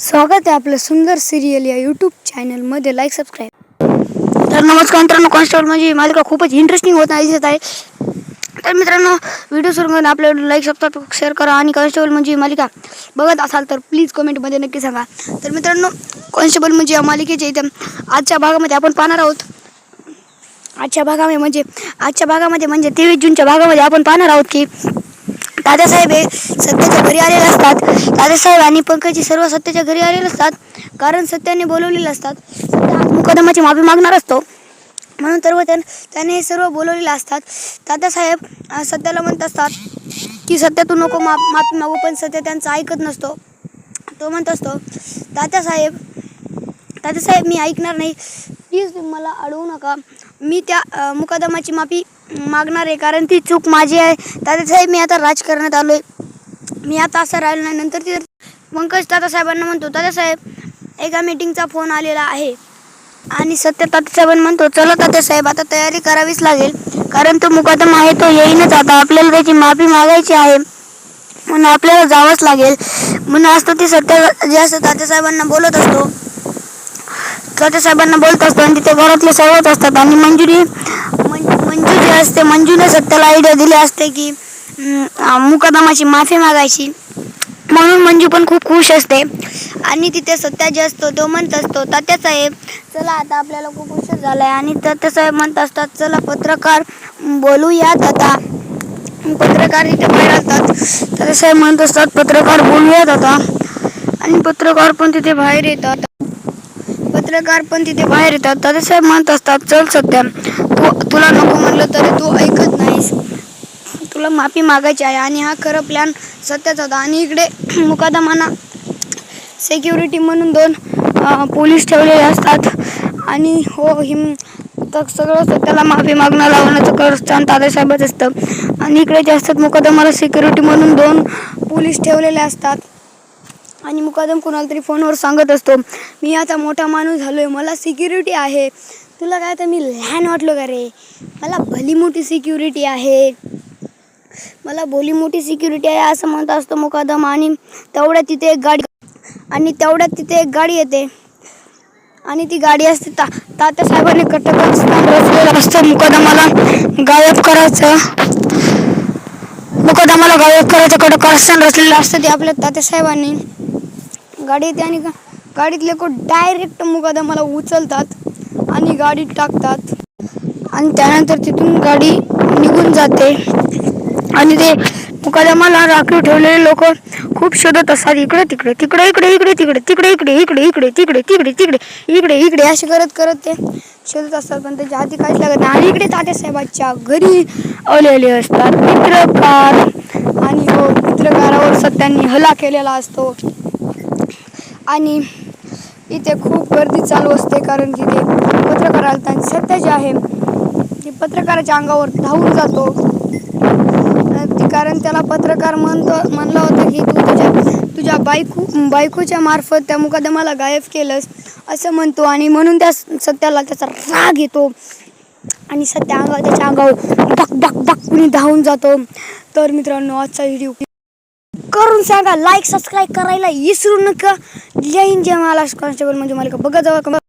स्वागत आहे आपलं सुंदर सिरियल या यूट्यूब चॅनलमध्ये लाईक सबस्क्राईब तर नमस्कार मित्रांनो कॉन्स्टेबल म्हणजे मालिका खूपच इंटरेस्टिंग होत आहे दिसत आहे. तर मित्रांनो व्हिडिओ सुरू करून आपल्या लाईक सबस्क्राईब शेअर करा आणि कॉन्स्टेबल म्हणजे मालिका बघत असाल तर प्लीज कमेंटमध्ये नक्की सांगा. तर मित्रांनो कॉन्स्टेबल म्हणजे या मालिकेच्या इथं आजच्या भागामध्ये आपण पाहणार आहोत. आजच्या भागामध्ये म्हणजे आजच्या भागामध्ये म्हणजे तेवीस जूनच्या भागामध्ये आपण पाहणार आहोत की दादासाहेब हे सत्याच्या घरी आलेले असतात. दादासाहेब आणि पंकजी सर्व सत्याच्या घरी आलेले असतात. कारण सत्याने बोलवलेले असतात. मुकदमाची माफी मागणार असतो. म्हणून सर्व त्यां त्याने हे सर्व बोलवलेले असतात. दादासाहेब सत्याला म्हणत असतात की सत्या तू नको मा माफी मागू पण सत्या त्यांचं ऐकत नसतो. तो म्हणत असतो दादासाहेब दादासाहेब मी ऐकणार नाही. प्लीज तुम्ही मला अडवू नका. मी त्या मुकदमाची माफी मागणार आहे कारण ती चूक माझी आहे. दादासाहेब मी आता राजकारणात आलो आहे मी आता असं राहिलो नाही. नंतर ती पंकज दादासाहेबांना म्हणतो दादासाहेब एका मीटिंगचा फोन आलेला आहे. आणि सत्य तात्यासाहेबांना म्हणतो चला तात्यासाहेब आता तयारी करावीच लागेल. कारण तो मुकादम आहे तो येईनच आता. आपल्याला त्याची माफी मागायची आहे. म्हणून आपल्याला जावंच लागेल. म्हणून असतो ती सत्य जे असतं तात्यासाहेबांना बोलत असतो तातासाहेबांना बोलत असतो आणि तिथे घरातले सर्वच असतात. आणि मंजुरी मंजू जे असते मंजूने सत्याला आयडिया दिली असते की अं, मुकदमाची माफी मागायची. म्हणून मंजू पण खूप खुश असते. आणि तिथे सत्या जे असतो तो म्हणत असतो तात्यासाहेब चला आता आपल्याला खूप उशीर झालाय. आणि तात्यासाहेब म्हणत असतात चला पत्रकार बोलूयात आता पत्रकार तिथे बाहेर असतात तात्यासाहेब म्हणत असतात पत्रकार बोलूयात आता आणि पत्रकार पण तिथे बाहेर येतात. पत्रकार पण तिथे बाहेर येतात. दादासाहेब म्हणत असतात चल सत्या तुला नको म्हणलं तरी तू ऐकत नाहीस. तुला माफी मागायची आहे आणि हा खरं प्लॅन सत्याचा होता. आणि इकडे मुकादमाना सेक्युरिटी म्हणून दोन पोलीस ठेवलेले असतात. आणि हो हिम तर सगळं स्वतःला माफी मागणं लावण्याचं करस्थान दादासाहेबच असतं. आणि इकडे जे असतात मुकादमाला सिक्युरिटी म्हणून दोन पोलीस ठेवलेले असतात. आणि मुकादम कुणाला तरी फोनवर सांगत असतो मी आता मोठा माणूस झालो आहे मला सिक्युरिटी आहे. तुला काय तर मी लहान वाटलो का रे? मला भली मोठी सिक्युरिटी आहे. मला भली मोठी सिक्युरिटी आहे असं म्हणत असतो मुकादम आणि तेवढ्यात तिथे एक गाडी आणि तेवढ्यात तिथे एक गाडी येते. आणि ती गाडी असते ता तात्यासाहेबांनी कटकस्थान रचलेलं असतं. मुकादमाला गायब करायचं. मुकदमाला गायब करायचं कडक कारस्थान रचलेलं असतं ते आपल्या तात्यासाहेबांनी गाडी येते आणि गाडीतले को डायरेक्ट मुकदमाला उचलतात. आणि गाडीत टाकतात. आणि त्यानंतर तिथून गाडी निघून जाते. आणि ते मुकादमाला राखीव ठेवलेले लोक खूप शोधत असतात. इकडे तिकडे तिकडे इकडे इकडे तिकडे तिकडे इकडे इकडे इकडे तिकडे तिकडे तिकडे इकडे इकडे असे करत करत ते शोधत असतात. पण त्याच्या हाती काहीच लागत नाही. आणि इकडे तात्यासाहेबांच्या घरी आलेले असतात. मित्रकार आणि हो मित्रकारावर सत्यांनी हल्ला केलेला असतो. आणि इथे खूप गर्दी चालू असते कारण की ते पत्रकार आलता आणि सत्य जे आहे ते पत्रकाराच्या अंगावर धावून जातो. ते कारण त्याला पत्रकार म्हणतो म्हणलं होतं की तू तुझ्या तुझ्या बायको बायकोच्या मार्फत त्या मुकादमाला गायब केलंस असं म्हणतो आणि म्हणून त्या सत्याला त्याचा राग येतो. आणि सत्या अंगावर त्याच्या अंगावर बक बक बक कुणी धावून जातो. तर मित्रांनो आजचा व्हिडिओ करून सांगा. लाईक सबस्क्राईब करायला विसरू नका. जय हिंद जय महाराष्ट्र. कॉन्स्टेबल म्हणजे मला बघा जावा.